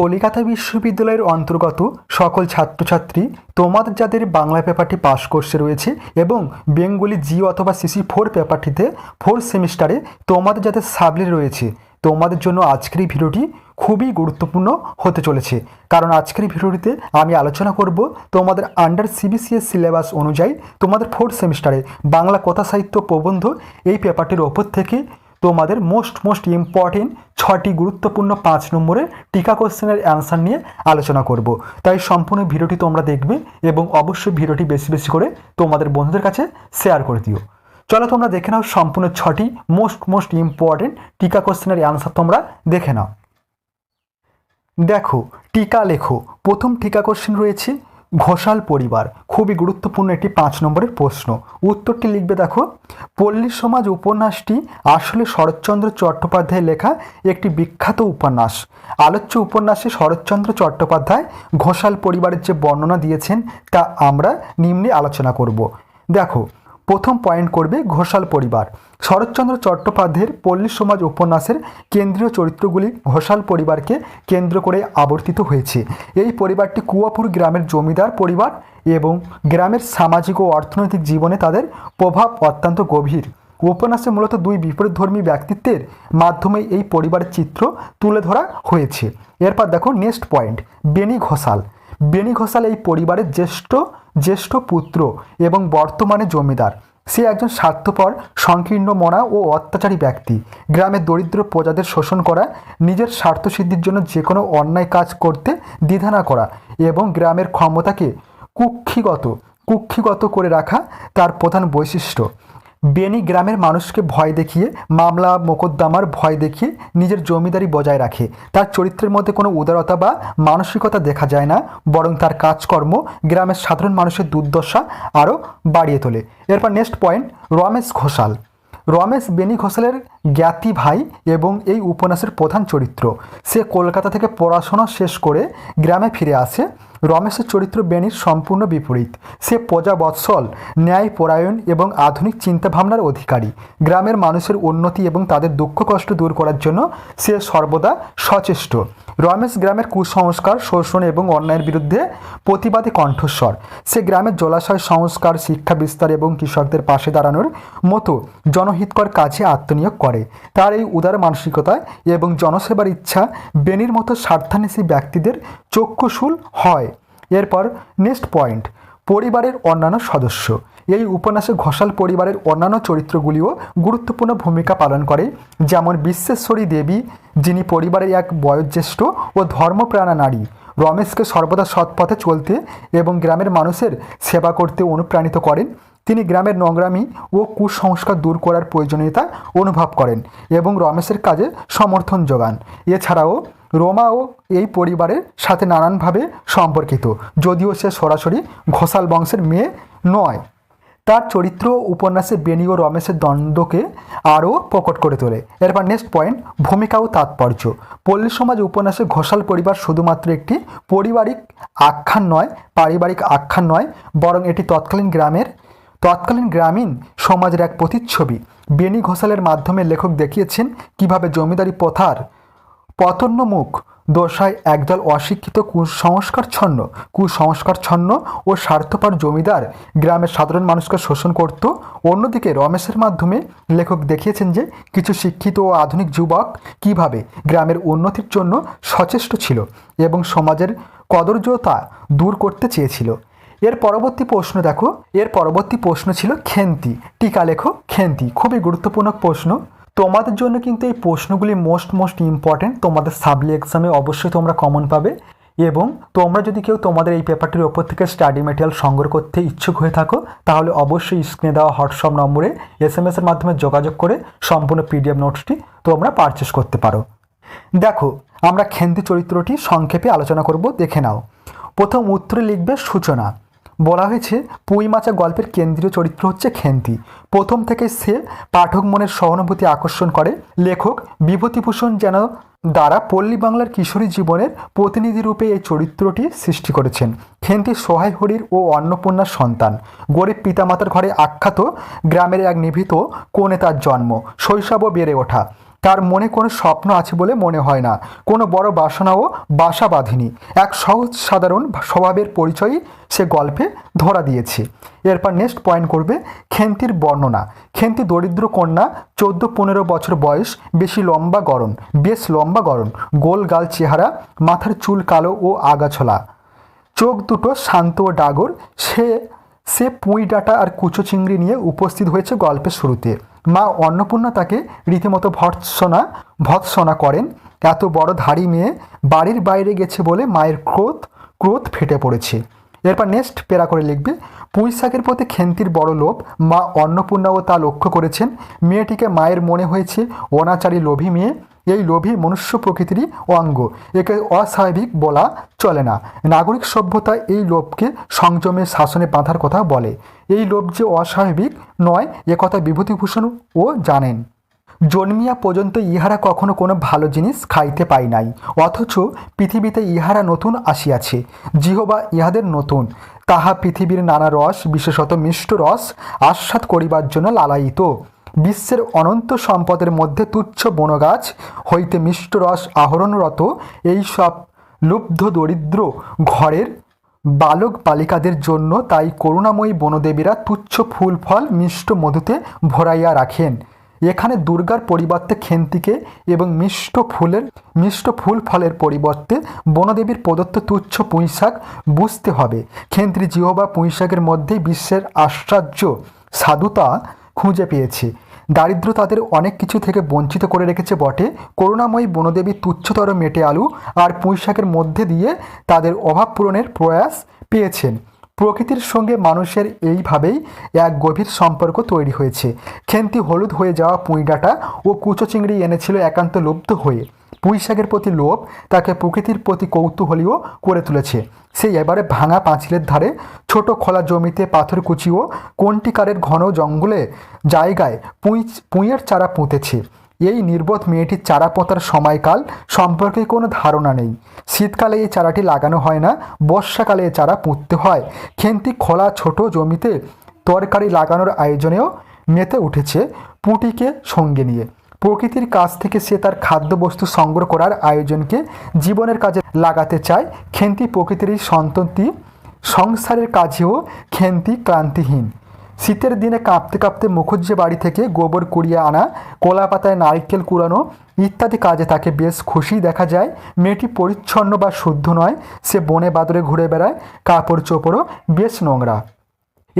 কলিকাতা বিশ্ববিদ্যালয়ের অন্তর্গত সকল ছাত্রছাত্রী তোমাদের যাদের বাংলা পেপারটি পাশ কোর্সে রয়েছে এবং বেঙ্গলি জি অথবা সিসি ফোর পেপারটিতে ফোর্থ সেমিস্টারে তোমাদের যাদের সাবলি রয়েছে, তোমাদের জন্য আজকের এই ভিডিওটি খুবই গুরুত্বপূর্ণ হতে চলেছে। কারণ আজকের ভিডিওটিতে আমি আলোচনা করব তোমাদের আন্ডার সিবিসিএস সিলেবাস অনুযায়ী তোমাদের ফোর্থ সেমিস্টারে বাংলা কথা সাহিত্য প্রবন্ধ এই পেপারটির ওপর থেকে তোমাদের মোস্ট মোস্ট ইম্পর্টেন্ট ছটি গুরুত্বপূর্ণ পাঁচ নম্বরের টিকা কোশ্চেনের অ্যান্সার নিয়ে আলোচনা করব। তাই সম্পূর্ণ ভিডিওটি তোমরা দেখবে এবং অবশ্যই ভিডিওটি বেশি বেশি করে তোমাদের বন্ধুদের কাছে শেয়ার করে দিও। চলো তোমরা দেখে নাও সম্পূর্ণ ছটি মোস্ট মোস্ট ইম্পর্টেন্ট টিকা কোশ্চেনের অ্যান্সার তোমরা দেখে নাও। দেখো, টিকা লেখো। প্রথম টিকা কোশ্চেন রয়েছে ঘোষাল পরিবার, খুবই গুরুত্বপূর্ণ একটি পাঁচ নম্বরের প্রশ্ন। উত্তরটি লিখবে দেখো, পল্লী সমাজ উপন্যাসটি আসলে শরৎচন্দ্র চট্টোপাধ্যায় লেখা একটি বিখ্যাত উপন্যাস। আলোচ্য উপন্যাসে শরৎচন্দ্র চট্টোপাধ্যায় ঘোষাল পরিবারের যে বর্ণনা দিয়েছেন, তা আমরা নিম্নে আলোচনা করব। দেখো প্রথম পয়েন্ট করবে ঘোষাল পরিবার। শরৎচন্দ্র চট্টোপাধ্যায়ের পল্লী সমাজ উপন্যাসের কেন্দ্রীয় চরিত্রগুলি ঘোষাল পরিবারকে কেন্দ্র করে আবর্তিত হয়েছে। এই পরিবারটি কুয়াপুর গ্রামের জমিদার পরিবার এবং গ্রামের সামাজিক ও অর্থনৈতিক জীবনে তাদের প্রভাব অত্যন্ত গভীর। উপন্যাসে মূলত দুই বিপরীতধর্মী ব্যক্তিত্বের মাধ্যমে এই পরিবারের চিত্র তুলে ধরা হয়েছে। এরপর দেখো নেক্সট পয়েন্ট বেনি ঘোষাল। বেনি ঘোষাল এই পরিবারের জ্যেষ্ঠ জ্যেষ্ঠ পুত্র এবং বর্তমানে জমিদার। সে একজন স্বার্থপর, সংকীর্ণ মনা ও অত্যাচারী ব্যক্তি। গ্রামের দরিদ্র প্রজাদের শোষণ করা, নিজের স্বার্থসিদ্ধির জন্য যে কোনো অন্যায় কাজ করতে দ্বিধা না করা এবং গ্রামের ক্ষমতাকে কুক্ষিগত কুক্ষিগত করে রাখা তার প্রধান বৈশিষ্ট্য। বেনি গ্রামের মানুষকে ভয় দেখিয়ে, মামলা, মোকদ্দমার ভয় দেখিয়ে নিজের জমিদারি বজায় রাখে। তার চরিত্রের মধ্যে কোনো উদারতা বা মানসিকতা দেখা যায় না, বরং তার কাজকর্ম গ্রামের সাধারণ মানুষের দুর্দশা আরও বাড়িয়ে তোলে। এরপর নেক্সট পয়েন্ট রমেশ ঘোষাল। রমেশ বেনি ঘোষালের জ্ঞাতি ভাই এবং এই উপন্যাসের প্রধান চরিত্র। সে কলকাতা থেকে পড়াশোনা শেষ করে গ্রামে ফিরে আসে। রমেশের চরিত্র বেনির সম্পূর্ণ বিপরীত। সে প্রজাবৎসল ন্যায়পরায়ণ এবং আধুনিক চিন্তাভাবনার অধিকারী। গ্রামের মানুষের উন্নতি এবং তাদের দুঃখ কষ্ট দূর করার জন্য সে সর্বদা সচেষ্ট। রমেশ গ্রামের কুসংস্কার, শোষণ এবং অন্যায়ের বিরুদ্ধে প্রতিবাদী কণ্ঠস্বর। সে গ্রামের জলাশয় সংস্কার, শিক্ষা বিস্তার এবং কৃষকদের পাশে দাঁড়ানোর মতো জনহিতকর কাজে আত্মনিয়োগ করে। তার এই উদার মানসিকতায় এবং জনসেবার ইচ্ছা বেনির মতো স্বার্থান্বেষী ব্যক্তিদের চক্ষুশূল হয়। এরপর নেক্সট পয়েন্ট, পরিবারের অন্যান্য সদস্য। এই উপন্যাসে ঘোষাল পরিবারের অন্যান্য চরিত্রগুলিও গুরুত্বপূর্ণ ভূমিকা পালন করে। যেমন বিশ্বেশ্বরী দেবী, যিনি পরিবারের এক বয়োজ্যেষ্ঠ ও ধর্মপ্রাণা নারী। রমেশকে সর্বদা সৎপথে চলতে এবং গ্রামের মানুষের সেবা করতে অনুপ্রাণিত করেন। তিনি গ্রামের নোংরামি ও কুসংস্কার দূর করার প্রয়োজনীয়তা অনুভব করেন এবং রমেশের কাজে সমর্থন যোগান। এছাড়াও রোমাও এই পরিবারের সাথে নানানভাবে সম্পর্কিত, যদিও সে সরাসরি ঘোষাল বংশের মেয়ে নয়। তার চরিত্র উপন্যাসে বেনি ও রমেশের দ্বন্দ্বকে আরও প্রকট করে তোলে। এরপর নেক্সট পয়েন্ট ভূমিকা ও তাৎপর্য। পল্লী সমাজ উপন্যাসে ঘোষাল পরিবার শুধুমাত্র একটি পারিবারিক আখ্যান নয়, পারিবারিক আখ্যান নয়, বরং এটি তৎকালীন গ্রামের তৎকালীন গ্রামীণ সমাজের এক প্রতিচ্ছবি। বেনি ঘোষালের মাধ্যমে লেখক দেখিয়েছেন কীভাবে জমিদারি প্রথার পতন্নমুখ দশায় একদল অশিক্ষিত কুসংস্কারচ্ছন্ন কুসংস্কারচ্ছন্ন ও স্বার্থপর জমিদার গ্রামের সাধারণ মানুষকে শোষণ করত। অন্যদিকে রমেশের মাধ্যমে লেখক দেখিয়েছেন যে কিছু শিক্ষিত ও আধুনিক যুবক কীভাবে গ্রামের উন্নতির জন্য সচেষ্ট ছিল এবং সমাজের কদর্যতা দূর করতে চেয়েছিল। এর পরবর্তী প্রশ্ন দেখো। এর পরবর্তী প্রশ্ন ছিল খেন্তি। টিকা লেখো, খেন্তি। খুবই গুরুত্বপূর্ণ প্রশ্ন। তোমাদের জন্য কিন্তু এই প্রশ্নগুলি মোস্ট মোস্ট ইম্পর্টেন্ট তোমাদের সাবলি এক্সামে অবশ্যই তোমরা কমন পাবে। এবং তোমরা যদি কেউ তোমাদের এই পেপারটির ওপর থেকে স্টাডি মেটেরিয়াল সংগ্রহ করতে ইচ্ছুক হয়ে থাকো, তাহলে অবশ্যই স্ক্রিনে দেওয়া হোয়াটসঅ্যাপ নম্বরে এস এম এসের মাধ্যমে যোগাযোগ করে সম্পূর্ণ পিডিএফ নোটসটি তোমরা পারচেস করতে পারো। দেখো, আমরা খেন্তি চরিত্রটি সংক্ষেপে আলোচনা করব, দেখে নাও। প্রথম উত্তরে লিখবে সূচনা। বলা হয়েছে, পুঁই মাচা গল্পের কেন্দ্রীয় চরিত্র হচ্ছে খেন্তি। প্রথম থেকে সে পাঠক মনের সহানুভূতি আকর্ষণ করে। লেখক বিভূতিভূষণ যেন দ্বারা পল্লী বাংলার কিশোরী জীবনের প্রতিনিধি রূপে এই চরিত্রটি সৃষ্টি করেছেন। খেন্তি সহায় হরির ও অন্নপূর্ণার সন্তান। গরিব পিতামাতার ঘরে আখ্যাত গ্রামের এক নিভৃত কোণে তার জন্ম। শৈশব ও বেড়ে ওঠা। তার মনে কোনো স্বপ্ন আছে বলে মনে হয় না। কোনো বড় বাসনাও বাসা বাঁধেনি। এক সহজ সাধারণ স্বভাবের পরিচয়ই সে গল্পে ধরা দিয়েছে। এরপর নেক্সট পয়েন্ট করবে খেন্তির বর্ণনা। খেন্তি দরিদ্র কন্যা, চোদ্দ পনেরো বছর বয়স, বেশি লম্বা গরণ, বেশ লম্বা গরণ, গোল গাল চেহারা, মাথার চুল কালো ও আগাছলা। চোখ দুটো শান্ত ও ডাগর। সে সে পুঁই ডাঁটা আর কুচো চিংড়ি নিয়ে উপস্থিত হয়েছে গল্পের শুরুতে। মা অন্নপূর্ণা তাকে রীতিমতো ভৎসনা ভৎসনা করেন। এত বড় ধাড়ি মেয়ে বাড়ির বাইরে গেছে বলে মায়ের ক্রোধ ক্রোধ ফেটে পড়েছে। এরপর নেক্সট পেরা করে লিখবে, পুঁই শাকের প্রতি খেন্তির বড় লোভ মা অন্নপূর্ণাও তা লক্ষ্য করেছেন। মেয়েটিকে মায়ের মনে হয়েছে অনাচারী লোভী মেয়ে। এই লোভী মনুষ্য প্রকৃতিরই অঙ্গ। একে অস্বাভাবিক বলা চলে না। নাগরিক সভ্যতা এই লোভকে সংযমের শাসনে বাঁধার কথা বলে। এই লোভ যে অস্বাভাবিক নয় একথা বিভূতিভূষণ ও জানেন। জন্মিয়া পর্যন্ত ইহারা কখনো কোনো ভালো জিনিস খাইতে পাই নাই, অথচ পৃথিবীতে ইহারা নতুন আসিয়াছে, জিহবা ইহাদের নতুন। তাহা পৃথিবীর নানা রস, বিশেষত মিষ্ট রস, আস্বাদ করিবার জন্য লালায়িত। বিশ্বের অনন্ত সম্পদের মধ্যে তুচ্ছ বনগাছ হইতে মিষ্ট রস আহরণরত এই সব লুব্ধ দরিদ্র ঘরের বালক বালিকাদের জন্য তাই করুণাময়ী বনদেবীরা তুচ্ছ ফুল ফল মিষ্ট মধুতে ভরাইয়া রাখেন। এখানে দুর্গার পরিবর্তে খেন্তিকে এবং মিষ্ট ফুলের, মিষ্ট ফুল ফলের পরিবর্তে বনদেবীর প্রদত্ত তুচ্ছ পুঁইশাক বুঝতে হবে। খেন্ত্রী জিহবা পুঁইশাকের মধ্যেই বিশ্বের আশ্চর্য সাধুতা খুঁজে পেয়েছে। দারিদ্র তাদের অনেক কিছু থেকে বঞ্চিত করে রেখেছে বটে। করুণাময়ী বনদেবী তুচ্ছতর মেটে আলু আর পুঁইশাকের মধ্যে দিয়ে তাদের অভাব পূরণের প্রয়াস পেয়েছেন। প্রকৃতির সঙ্গে মানুষের এইভাবেই এক গভীর সম্পর্ক তৈরি হয়েছে। খেন্তি হলুদ হয়ে যাওয়া পুঁইডাটা ও কুচো চিংড়ি এনেছিল একান্ত লুব্ধ হয়ে। পুঁইশাকের প্রতি লোভ তাকে প্রকৃতির প্রতি কৌতূহলীও করে তুলেছে। সে এবারে ভাঙা পাঁচিলের ধারে ছোট খোলা জমিতে পাথর কুচি ও কন্টিকারের ঘন জঙ্গলে জায়গায় পুঁই, পুঁইয়ের চারা পুঁতেছে। এই নির্বোধ মেয়েটির চারা পোঁতার সময়কাল সম্পর্কে কোনো ধারণা নেই। শীতকালে এই চারাটি লাগানো হয় না, বর্ষাকালে এই চারা পুঁততে হয়। খেন্তি খোলা ছোট জমিতে তরকারি লাগানোর আয়োজনেও মেতে উঠেছে পুঁটিকে সঙ্গে নিয়ে। প্রকৃতির কাছ থেকে সে তার খাদ্যবস্তু সংগ্রহ করার আয়োজনকে জীবনের কাজে লাগাতে চায়। খেন্তি প্রকৃতির সন্ততি সংসারের কাজেও খেন্তি ক্লান্তিহীন। শীতের দিনে কাঁপতে কাঁপতে মুখুজ্জে বাড়ি থেকে গোবর কুড়িয়ে আনা কলা পাতায় নারিকেল কুড়ানো ইত্যাদি কাজে তাকে বেশ খুশি দেখা যায়। মেয়েটি পরিচ্ছন্ন বা শুদ্ধ নয়, সে বনে বাদরে ঘুরে বেড়ায় কাপড় চোপড়ও বেশ নোংরা।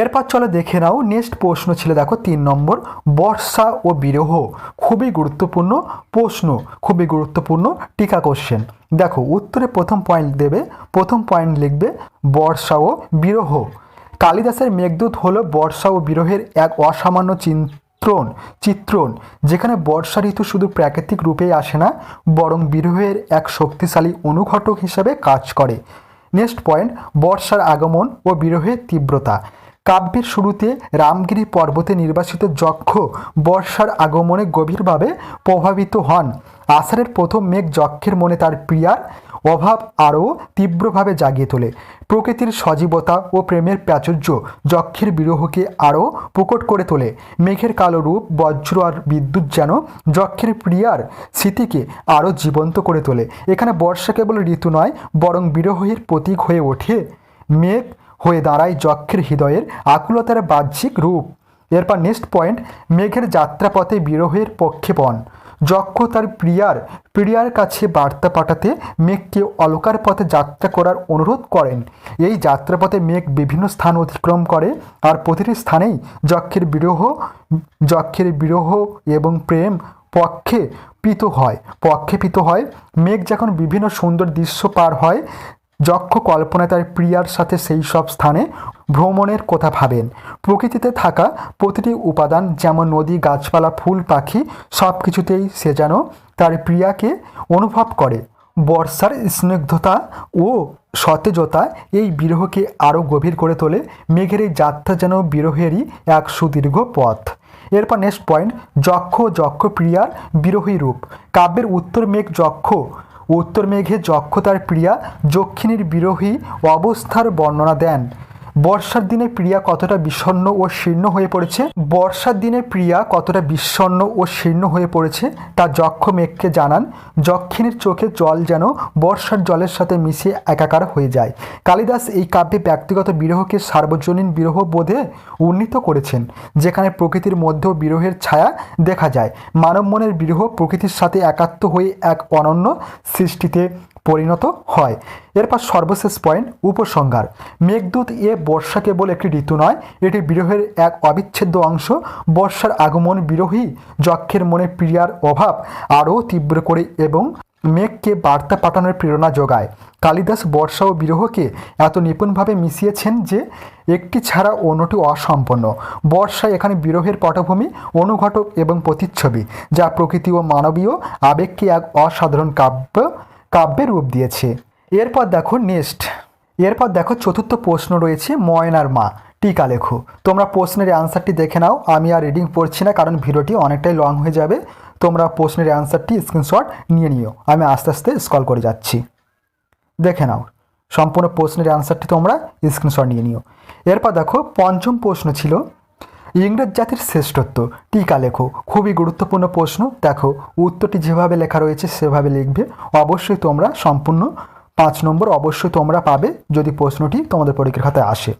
এরপর চলো দেখে নাও নেক্সট প্রশ্ন ছিল দেখো তিন নম্বর, বর্ষা ও বিরহ, খুবই গুরুত্বপূর্ণ প্রশ্ন, খুবই গুরুত্বপূর্ণ টিকা কোশ্চেন দেখো, উত্তরে প্রথম পয়েন্ট দেবে, প্রথম পয়েন্ট লিখবে, বর্ষা ও বিরহ। কালিদাসের মেঘদূত হলো বর্ষা ও বিরহের এক অসামান্য চিত্রণ চিত্রণ, যেখানে বর্ষা ঋতু শুধু প্রাকৃতিক রূপেই আসে না, বরং বিরহের এক শক্তিশালী অনুঘটক হিসাবে কাজ করে। নেক্সট পয়েন্ট বর্ষার আগমন ও বিরহের তীব্রতা। কাব্যের শুরুতে রামগিরি পর্বতে নির্বাসিত যক্ষ বর্ষার আগমনে গভীরভাবে প্রভাবিত হন। আষাঢ়ের প্রথম মেঘ যক্ষের মনে তার প্রিয়ার অভাব আরও তীব্রভাবে জাগিয়ে তোলে। প্রকৃতির সজীবতা ও প্রেমের প্রাচুর্য যক্ষের বিরহকে আরও প্রকট করে তোলে। মেঘের কালো রূপ, বজ্র আর বিদ্যুৎ যেন যক্ষের প্রিয়ার স্মৃতিকে আরও জীবন্ত করে তোলে। এখানে বর্ষা কেবল ঋতু নয়, বরং বিরহের প্রতীক হয়ে ওঠে। মেঘ হয়ে দাঁড়ায় যক্ষের হৃদয়ের আকুলতার বাহ্যিক রূপ। এরপর নেক্সট পয়েন্ট মেঘের যাত্রাপথে বিরহের পক্ষেপণ যক্ষ তার প্রিয়ার প্রিয়ার কাছে বার্তা পাঠাতে মেঘকে অলকার পথে যাত্রা করার অনুরোধ করেন। এই যাত্রাপথে মেঘ বিভিন্ন স্থান অতিক্রম করে আর প্রতিটি স্থানেই যক্ষের বিরহ যক্ষের বিরহ এবং প্রেম পক্ষে পিত হয়। পক্ষেপিত হয়। মেঘ যখন বিভিন্ন সুন্দর দৃশ্য পার হয় যক্ষ কল্পনায় তার প্রিয়ার সাথে সেই সব স্থানে ভ্রমণের কথা ভাবেন। প্রকৃতিতে থাকা প্রতিটি উপাদান যেমন নদী, গাছপালা, ফুল, পাখি সব কিছুতেই সে যেন তার প্রিয়াকে অনুভব করে। বর্ষার স্নিগ্ধতা ও সতেজতা এই বিরহকে আরও গভীর করে তোলে। মেঘের এই যাত্রা যেন বিরহেরই এক সুদীর্ঘ পথ। এরপর নেক্সট পয়েন্ট যক্ষ যক্ষ প্রিয়ার বিরোহী রূপ। কাব্যের উত্তর মেঘ যক্ষ উত্তর মেঘে যক্ষতার প্রিয়া যক্ষিণীর বিরোহী অবস্থার বর্ণনা দেন। বর্ষার দিনে প্রিয়া কতটা বিষণ্ণ ও শীর্ণ হয়ে পড়েছে? বর্ষার দিনে প্রিয়া কতটা বিষণ্ণ ও শীর্ণ হয়ে পড়েছে? তা যক্ষ মেঘকে জানান। যক্ষিণীর চোখে জল যেন বর্ষার জলের সাথে মিশে একাকার হয়ে যায়। কালিদাস এই কাব্যে ব্যক্তিগত বিরহকে সার্বজনীন বিরহ বোধে উন্নীত করেছেন, যেখানে প্রকৃতির মধ্যেও বিরহের ছায়া দেখা যায়। মানব মনের বিরহ প্রকৃতির সাথে একাত্ম হয়ে এক অনন্য সৃষ্টিতে পরিণত হয়। এরপর সর্বশেষ পয়েন্ট উপসংহার। মেঘদূত এ বর্ষা কেবল একটি ঋতু নয়, এটি বিরহের এক অবিচ্ছেদ্য অংশ। বর্ষার আগমন বিরহী, যক্ষের মনে প্রিয়ার অভাব আরও তীব্র করে এবং মেঘকে বার্তা পাঠানোর প্রেরণা যোগায়। কালিদাস বর্ষা ও বিরহকে এত নিপুণভাবে মিশিয়েছেন যে, একটি ছাড়া অন্যটি অসম্পন্ন। বর্ষা এখানে বিরহের পটভূমি, অনুঘটক এবং প্রতিচ্ছবি, যা প্রকৃতি ও মানবীয় আবেগকে এক অসাধারণ কাব্য কাব্যের রূপ দিয়েছে। এরপর দেখো নেক্সট এরপর দেখো চতুর্থ প্রশ্ন রয়েছে ময়নার মা। টিকা লেখো। তোমরা প্রশ্নের অ্যান্সারটি দেখে নাও। আমি আর রিডিং পড়ছি না, কারণ ভিডিওটি অনেকটাই লং হয়ে যাবে। তোমরা প্রশ্নের অ্যান্সারটি স্ক্রিনশট নিয়ে নিও। আমি আস্তে আস্তে স্কল করে যাচ্ছি। দেখে নাও। সম্পূর্ণ প্রশ্নের অ্যান্সারটি তোমরা স্ক্রিনশট নিয়ে নিও। এরপর দেখো পঞ্চম প্রশ্ন ছিল ইংরেজ জাতির শ্রেষ্ঠত্ব। টিকা লেখো। খুবই গুরুত্বপূর্ণ প্রশ্ন। দেখো, উত্তরটি যেভাবে লেখা রয়েছে, সেভাবে লিখবে। অবশ্যই তোমরা সম্পূর্ণ পাঁচ নম্বর অবশ্যই তোমরা পাবে যদি প্রশ্নটি তোমাদের পরীক্ষার খাতায় আসে।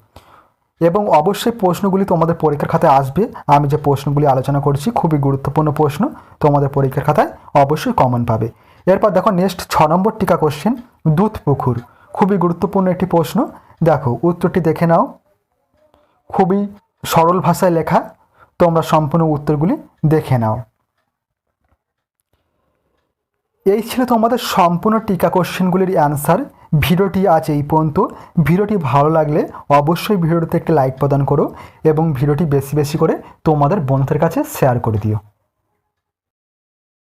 এবং অবশ্যই প্রশ্নগুলি তোমাদের পরীক্ষার খাতায় আসবে। আমি যে প্রশ্নগুলি আলোচনা করছি, খুবই গুরুত্বপূর্ণ প্রশ্ন। তোমাদের পরীক্ষার খাতায় অবশ্যই কমন পাবে। এরপর দেখো নেক্সট ছ নম্বর টিকা কোশ্চেন দুধ পুকুর। খুবই গুরুত্বপূর্ণ একটি প্রশ্ন। দেখো, উত্তরটি দেখে নাও। খুবই সরল ভাষায় লেখা, তোমরা সম্পূর্ণ উত্তরগুলি দেখে নাও। এই ছিল তোমাদের সম্পূর্ণ টিকা কোশ্চেনগুলির অ্যান্সার। ভিডিওটি আজ এই পর্যন্ত। ভিডিওটি ভালো লাগলে অবশ্যই ভিডিওটিতে একটি লাইক প্রদান করো এবং ভিডিওটি বেশি বেশি করে তোমাদের বন্ধুদের কাছে শেয়ার করে দিও।